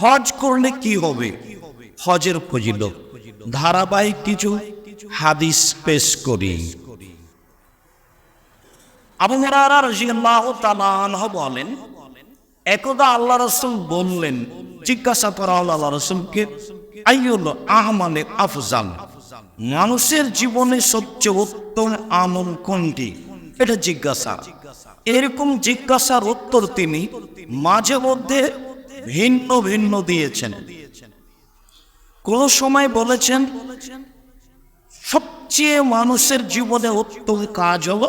হজ করলে কি হবে? হজের ফজিল ধারাবাহিক কিছু হাদিস পেশ করি। বলেন, একদা আল্লাহ রাসূল বললেন, জিজ্ঞাসা করা হলো আল্লাহ রাসূলকে, আইয়ুল আহমালে আফজাল? মানুষের জীবনে সবচেয়ে উত্তম আমল কোনটি? এটা জিজ্ঞাসা। এরকম জিজ্ঞাসার উত্তর তিনি মাঝে মধ্যে ভিন্ন ভিন্ন দিয়েছেন। কোন সময় বলেছেন, সবচেয়ে মানুষের জীবনে উত্তম কাজ হল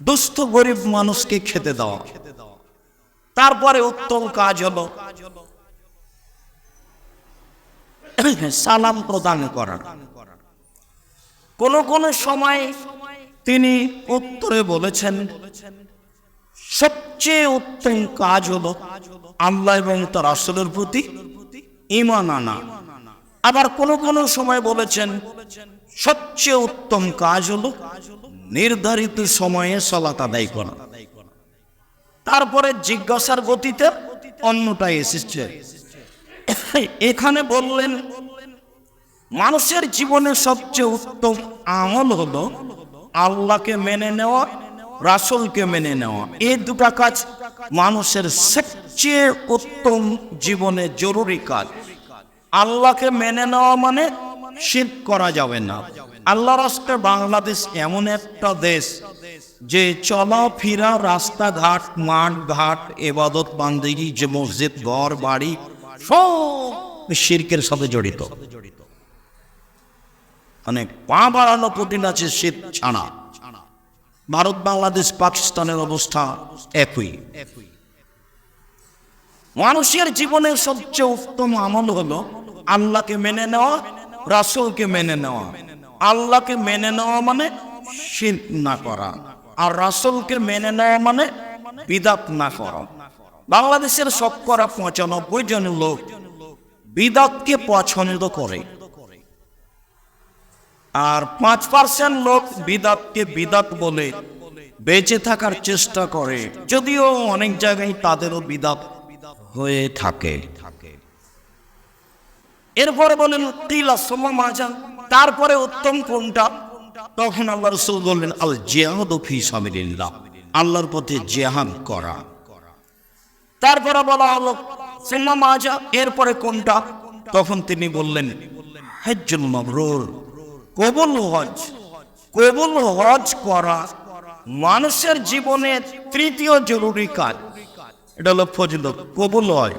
দুস্থ গরিব মানুষকে খেতে দেওয়া। তারপরে উত্তম কাজ হলো সালাম প্রদান করা। কোন কোন সময় তিনি উত্তরে বলেছেন সবচেয়ে উত্তম কাজ হলো আল্লাহ এবং তার আসলের প্রতি ইমান আনা। আবার কোন কোন সময় বলেছেন, সবচেয়ে উত্তম কাজ হলো নির্ধারিত সময়ে সলাত আদায় করা। তারপরে জিজ্ঞাসার গতিতে অন্যটা এসেছে। এখানে বললেন, মানুষের জীবনে সবচেয়ে উত্তম আমল হলো আল্লাহকে মেনে নেওয়া রাসূলকে মেনে নেওয়া। এই দুটা কাজ মানুষের সবচেয়ে উত্তম জীবনে জরুরি কাজ। আল্লাহকে মেনে নেওয়া মানে শীত করা যাবে না। আল্লাহ রাষ্ট্রে বাংলাদেশ এমন একটা দেশ যে চলা চলাফেরা, রাস্তাঘাট মাঠ ঘাট এবাদত, বান্দিগি, যে মসজিদ, ঘর, বাড়ি, সব শিরকের সাথে জড়িত। মানে পা বাড়ানো কঠিন আছে শীত ছাড়া। ভারত, বাংলাদেশ, পাকিস্তানের অবস্থা একই। মানুষের জীবনের সবচেয়ে উত্তম আমল হলো আল্লাহকে মেনে নেওয়া, রাসূলকে মেনে নেওয়া। আল্লাহকে মেনে নেওয়া মানে না করা আর রাসূলকে মেনে নেওয়া মানে বিদাত না করা। বাংলাদেশের শতকরা পঁচানব্বই জন লোক বিদাতকে পছন্দ করে। আর পাঁচ পার্সেন্ট লোক বিদাতকে বিদাত বলে বেঁচে থাকার চেষ্টা করে। যদিও অনেক জায়গায় তাদেরও বিদাত হয়ে থাকে। এরপরে বলেন তিলা সোমা মাজান? তারপরে উত্তম কোনটা? তখন আল্লাহ রসুল বললেন, আল জেহাদ ফি সামিলিল্লাহ আল্লাহর পথে জেহাদ করা। তারপরে বলা হলো, সোমা মাজা এরপরে কোনটা? তখন তিনি বললেন, হজ্জুল মাবরুর। কবুল হজ কবুল হজ করা মানুষের জীবনে তৃতীয় জরুরি কাজ। এটা হলো ফজিলত, কবুল হয়